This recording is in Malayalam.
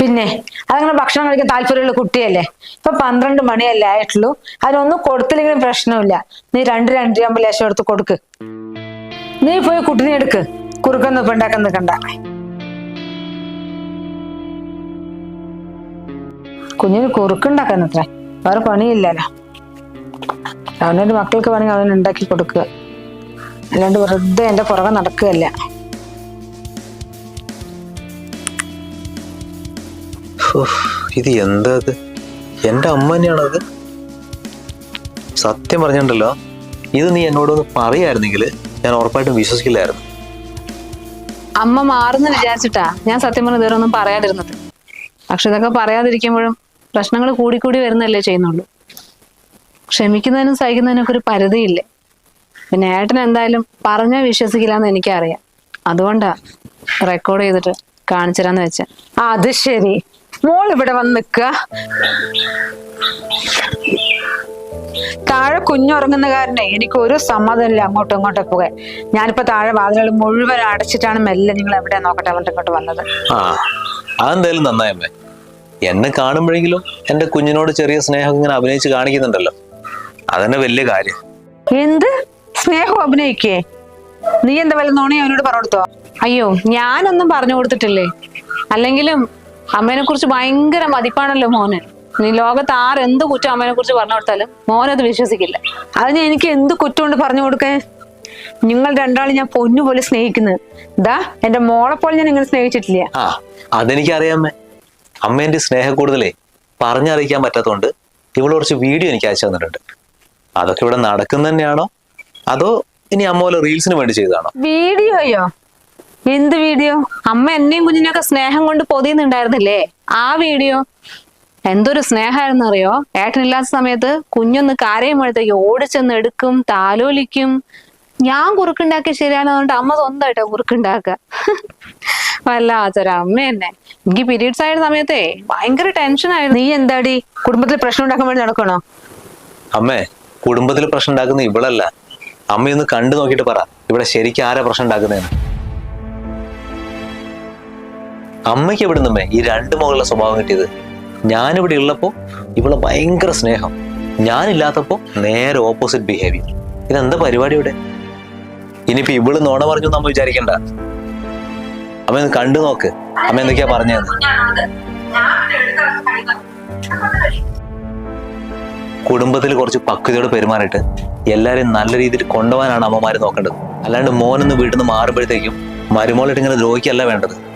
പിന്നെ അതങ്ങനെ ഭക്ഷണം കഴിക്കാൻ താല്പര്യമുള്ള കുട്ടിയല്ലേ? ഇപ്പൊ പന്ത്രണ്ട് മണിയല്ലേ ആയിട്ടുള്ളൂ. അതിനൊന്നും കൊടുത്തില്ലെങ്കിലും പ്രശ്നമില്ല. നീ രണ്ട് രണ്ടരയാകുമ്പോൾ ലേശം എടുത്ത് കൊടുക്ക്. നീ പോയി കുട്ടിനെ എടുക്ക്. കുറുക്കൊന്നും ഇപ്പൊ ഉണ്ടാക്കാൻ നിൽക്കണ്ട കുഞ്ഞിന് കുറുക്കുണ്ടാക്കാൻ അത്ര. വേറെ പണിയില്ലല്ലോ. അവനൊരു മക്കൾക്ക് വേണമെങ്കിൽ അവനുണ്ടാക്കി കൊടുക്കുക. അല്ലാണ്ട് വെറുതെ എന്റെ പുറകെ നടക്കുകയല്ല. ഇത് എന്താ ഇത്? എന്റെ അമ്മ തന്നെയാണത് സത്യം പറഞ്ഞിട്ടുണ്ടല്ലോ ഇത് നീ എന്നോടൊന്ന് പറയായിരുന്നെങ്കിൽ ഞാൻ ഉറപ്പായിട്ടും വിശ്വസിക്കില്ലായിരുന്നു. അമ്മ മാറുന്ന വിചാരിച്ചിട്ടാ ഞാൻ സത്യം പറഞ്ഞ ഇതുവരെ ഒന്നും പറയാതിരുന്നത്. പക്ഷെ ഇതൊക്കെ പറയാതിരിക്കുമ്പോഴും പ്രശ്നങ്ങൾ കൂടിക്കൂടി വരുന്നല്ലേ ചെയ്യുന്നുള്ളൂ. ക്ഷമിക്കുന്നതിനും സഹിക്കുന്നതിനും ഒക്കെ ഒരു പരിധിയില്ലേ. പിന്നെ ഏട്ടൻ എന്തായാലും പറഞ്ഞാൽ വിശ്വസിക്കില്ല എന്ന് എനിക്കറിയാം. അതുകൊണ്ടാ റെക്കോർഡ് ചെയ്തിട്ട് കാണിച്ചു തരാന്ന് വെച്ച. അത് ശരി. മോൾ ഇവിടെ വന്ന് നിൽക്കുക. താഴെ കുഞ്ഞുറങ്ങുന്ന കാരണേ എനിക്ക് ഒരു സമ്മതമില്ല അങ്ങോട്ടും ഇങ്ങോട്ടും പോകാൻ. ഞാനിപ്പോ താഴെ വാതിലുകൾ മുഴുവൻ അടച്ചിട്ടാണ് മെല്ലെ നിങ്ങൾ എവിടെ നോക്കട്ടെ അവളുടെ ഇങ്ങോട്ട് വന്നത്. ആ അതെന്തായാലും നന്നായമ്മേ എന്നെ കാണുമ്പോഴെങ്കിലും എന്റെ കുഞ്ഞിനോട് ചെറിയ സ്നേഹം ഇങ്ങനെ അഭിനയിച്ച് കാണിക്കുന്നുണ്ടല്ലോ. അതന്നെ വലിയ കാര്യം. എന്ത്? സ്നേഹം അഭിനയിക്കേ? നീ എന്താ വല്ല നോണി അവനോട് പറഞ്ഞു കൊടുത്തോ? അയ്യോ ഞാനൊന്നും പറഞ്ഞു കൊടുത്തിട്ടില്ലേ? അല്ലെങ്കിലും അമ്മേനെ കുറിച്ച് ഭയങ്കര മതിപ്പാണല്ലോ മോനെ. നീ ലോകത്ത് ആരെന്ത് കുറ്റം അമ്മേനെ കുറിച്ച് പറഞ്ഞു കൊടുത്താലും മോനത് വിശ്വസിക്കില്ല. അതിന് എനിക്ക് എന്ത് കുറ്റം കുറ്റമുണ്ട് പറഞ്ഞു കൊടുക്കേ? നിങ്ങൾ രണ്ടാളും ഞാൻ പൊന്നുപോലെ സ്നേഹിക്കുന്നത്. ദാ എന്റെ മോളെ പോലെ ഞാൻ ഇങ്ങനെ സ്നേഹിച്ചിട്ടില്ല. ആ അതെനിക്കറിയാമേ അമ്മേന്റെ സ്നേഹം കൂടുതലേ പറഞ്ഞറിയിക്കാൻ പറ്റാത്തതുകൊണ്ട് ഇവൾ കുറച്ച് വീഡിയോ എനിക്ക് അയച്ചു തന്നിട്ടുണ്ട്. അതൊക്കെ ഇവിടെ നടക്കുന്ന തന്നെയാണോ അതോ ഇനി അമ്മ പോലെ റീൽസിന് വേണ്ടി ചെയ്തതാണോ? വീഡിയോയോ? എന്ത് വീഡിയോ? അമ്മ എന്നെയും കുഞ്ഞിനെയൊക്കെ സ്നേഹം കൊണ്ട് പൊതിയുന്നുണ്ടായിരുന്നില്ലേ? ആ വീഡിയോ. എന്തൊരു സ്നേഹമായിരുന്നു അറിയോ ഏട്ടനില്ലാത്ത സമയത്ത് കുഞ്ഞൊന്ന് കരയുമ്പോഴത്തേക്ക് ഓടിച്ചെന്ന് എടുക്കും താലോലിക്കും. ഞാൻ കുറുക്കുണ്ടാക്കി പറഞ്ഞിട്ട് അമ്മ സ്വന്തമായിട്ടാ കുറുക്കുണ്ടാക്കുക. വല്ലാത്തൊരു അമ്മ തന്നെ എനിക്ക് പീരീഡ്സ് ആയ സമയത്തേ ഭയങ്കര ടെൻഷൻ ആയിരുന്നു. നീ എന്താടി? കുടുംബത്തിൽ പ്രശ്നം ഉണ്ടാക്കാൻ വേണ്ടി നടക്കണോ അമ്മേ കുടുംബത്തിൽ പ്രശ്നം ഉണ്ടാക്കുന്ന ഇവളല്ല. അമ്മയൊന്ന് കണ്ടു നോക്കിയിട്ട് പറ. ഇവിടെ ശരിക്കും ആരാ പ്രശ്നം ഉണ്ടാക്കുന്നതെന്ന്. അമ്മയ്ക്ക് എവിടെ നിന്നമ്മേ ഈ രണ്ട് മകളുടെ സ്വഭാവം കിട്ടിയത്? ഞാനിവിടെ ഉള്ളപ്പോൾ ഇവളെ ഭയങ്കര സ്നേഹം. ഞാനില്ലാത്തപ്പോൾ നേരെ ഓപ്പോസിറ്റ് ബിഹേവിയർ ഇതെന്താ പരിപാടി ഇവിടെ? ഇനിയിപ്പോ ഇവൾ നോണ പറഞ്ഞു നമ്മൾ വിചാരിക്കണ്ട. അമ്മ ഒന്ന് കണ്ടു നോക്ക്. അമ്മ എന്തൊക്കെയാ പറഞ്ഞത് കുടുംബത്തിൽ കുറച്ച് പക്വതയോട് പെരുമാറിയിട്ട് എല്ലാവരെയും നല്ല രീതിയിൽ കൊണ്ടുപോകാനാണ് അമ്മമാര് നോക്കേണ്ടത്. അല്ലാണ്ട് മോനൊന്ന് വീട്ടിൽ നിന്ന് മാറുമ്പോഴത്തേക്കും മരുമോളിട്ട് ഇങ്ങനെ ദ്രോഹിക്കല്ല വേണ്ടത്.